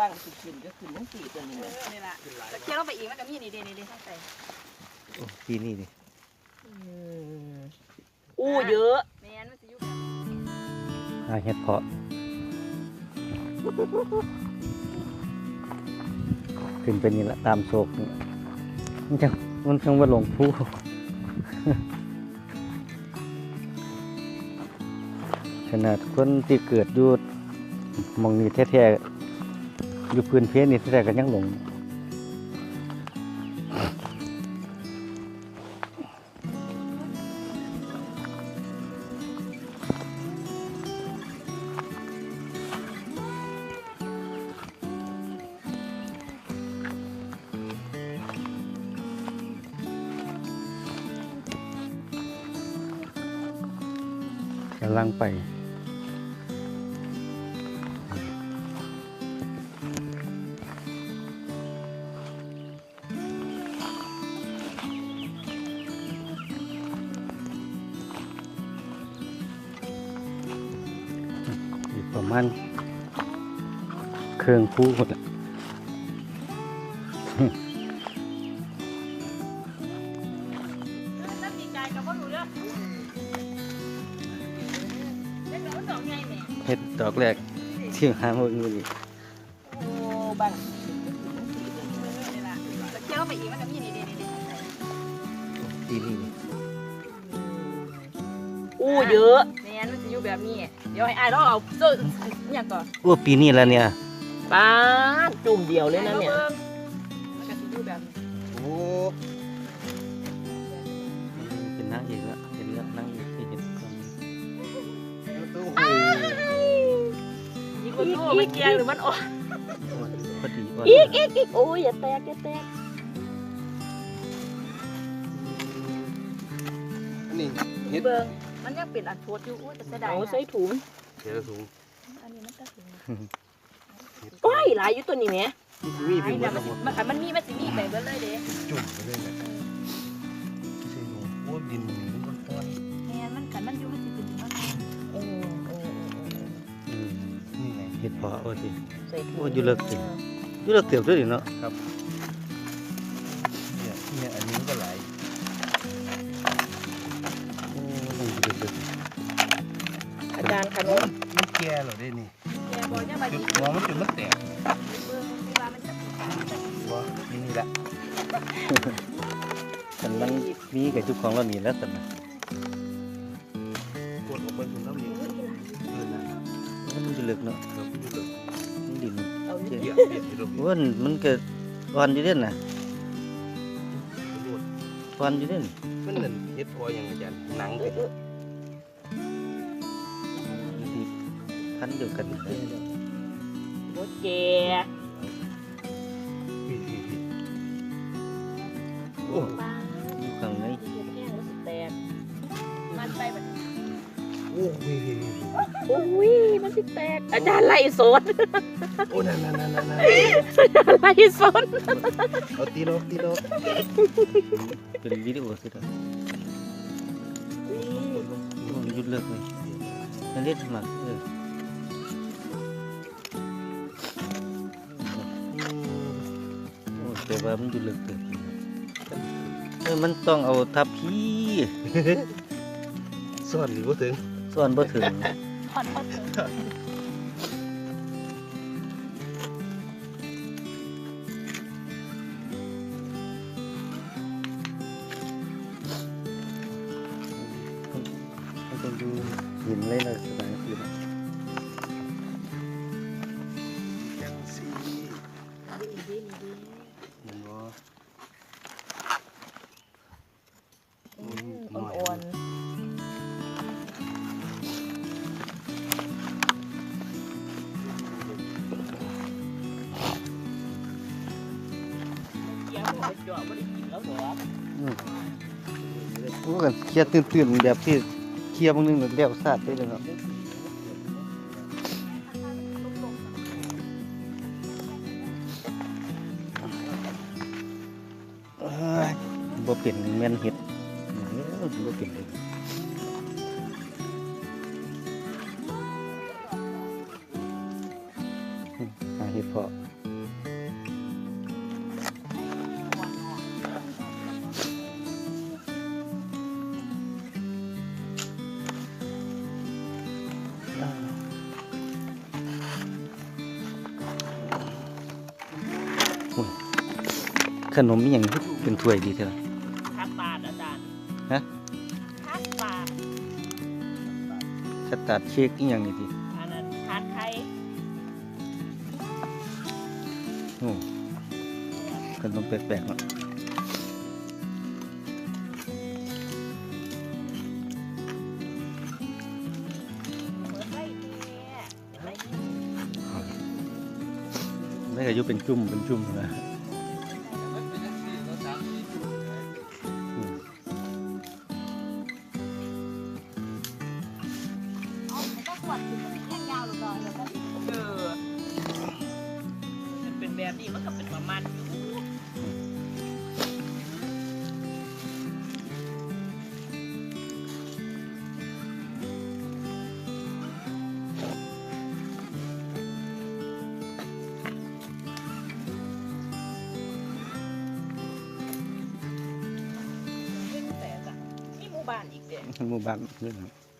บังสิขึ้นก็ขึ้นทั้งสี่ตัวนี้เลยนี่ล่ะแล้วเคี่ยวลงไปอีกมันก็มีนี่เด้นี่เด้ข้างใต้โอ้ปีนี้ดิอู้เยอะแม่นมันสิอยู่หาเห็ดเพาะขึ้นไปนี่ละตามโศกนี่มันจังมันจังว่าหลงผู้ขนาดคนที่เกิดอยู่หมองนี้แท้ๆ อยู่พื้นเพนี่แท้ๆก็ยังหลงกำลังไป ประมาณเครื่องคู่หมดละน้ำดีใจกับบ่รู้เรื่องเด็กน้อยดอกใหญ่แม่เห็ดดอกแรกที่หาเมื่อกี้นี่โอ้บังนี่ล่ะแล้วเคี่ยวลงไปอีกมันก็มีนี่เด้นี่เด้ข้างใต้ปีนี้นี่อู้เยอะ แม่นมันสิอยู่แบบนี้ เดี๋ยวให้อายลองเอาเสื้ออหย่างก่อนโอ้ปีนี้แล้วเนี่ยป้าดจุ่มเดียวเลยนะเนี่ย มันก็สิอยู่แบบนี้โอ้เป็นนางเอกละเห็นแล้วนางเอกที่เห็นก่อนอีกคนโตมันแกงหรือมันอ่อนพอดีว่าอีกอีกอีกโอ้ยอย่าแตกอย่าแตกนี่เฮ็ดเบิ่ง มันยังเป็นอันโพดอยู่อู้จะเสียดายเอานะใส่ถุงเฮ็ดสูงอันนี้มันก็ถึงโอ้ยหลายอยู่ตัวนี้แหมมีไอ้ผิวเนี่มัยนมันสิมันคันมันมีมันสิมีไปเบิดเลยเด้จุ่มไปเลยนะใช่หนูโอ้ดินมันก้อนแม่นมันคันมันอยู่มันสิเป็นมันเออเออเออเอออืมนี่ไงเห็ดเพาะโอ้สิ ใส่ถุงโอ้อยู่เลิกสิดูเราเติบด้วยดิเนาะเนี่ย ขนมมันแก่เหรอได้นี่แกบ่ยังว่าจุดีดมองมันจุดมันแตกเบิ่งที่ว่ามันจะบ่นี่นี่แหละกำลังมีกับจุกของเรานี่แล้วสันนะกดออกไปถึงน้ำเหนียวเออนะมันอยู่เลิกเนาะเราก็อยู่เลยมันดินเอาอยู่เปียกเปียกที่เราว่ามันเกิดอ่อนอยู่เด่นน่ะโดดอ่อนอยู่เด่นมันนั่นเฮ็ดพอยังอาจารย์หนังเอ พันเดียวกันเลยโบเจพี่พี่พี่โอ้ป้าดอยู่ข้างในเฮ็ดแห้งแล้วสิแตกมันไปแบบโอ้พี่พี่พี่โอ้ยมันสิแตก อาจารย์ไล่สดโอ้นั่นนั่นนั่นนั่นไล่สดเอาตีโลตีโลเป็นวิดีโอสิครับหยุดเลิกเลยนั่นเรียกสมัครเออ แต่ว่ามันหยุดเลิกเกิดเออมันต้องเอาทับพี่ซ่อนหรือบ่ถึงส่วนบ่ถึงผ่อนผ่อนเถอะมันต้องดูหินเลยนะสมัยคือจังซี่ดีดี พวกกันเคลียร์ตื่นๆแบบที่เคลียร์บางนึงแบบเลี้ยวซาดไปเลยเนาะเอ้ยบ่เป็นแม่นเห็ดเอ้อบ่เป็นเลย ขนมอหย่างเป็นถ้วยดีเถอะทักบาทอาจารย์ฮะทักบาทสตาร์ทเค้กอหย่างนี้ดิอันนั้นทานไข่โอ้ขนมแปลกๆเนาะ ไม่ก็ยุเป็นจุ่มเป็นจุ่มนะมเอามันก็ขวดถึงมันแค่ยาวหรือเปล่าแล้วก็เออมันเป็นแบบนี้มันก็เป็นประมาณนี่ บ้านอีกเด้หมู่บ้านเพื่อนครับ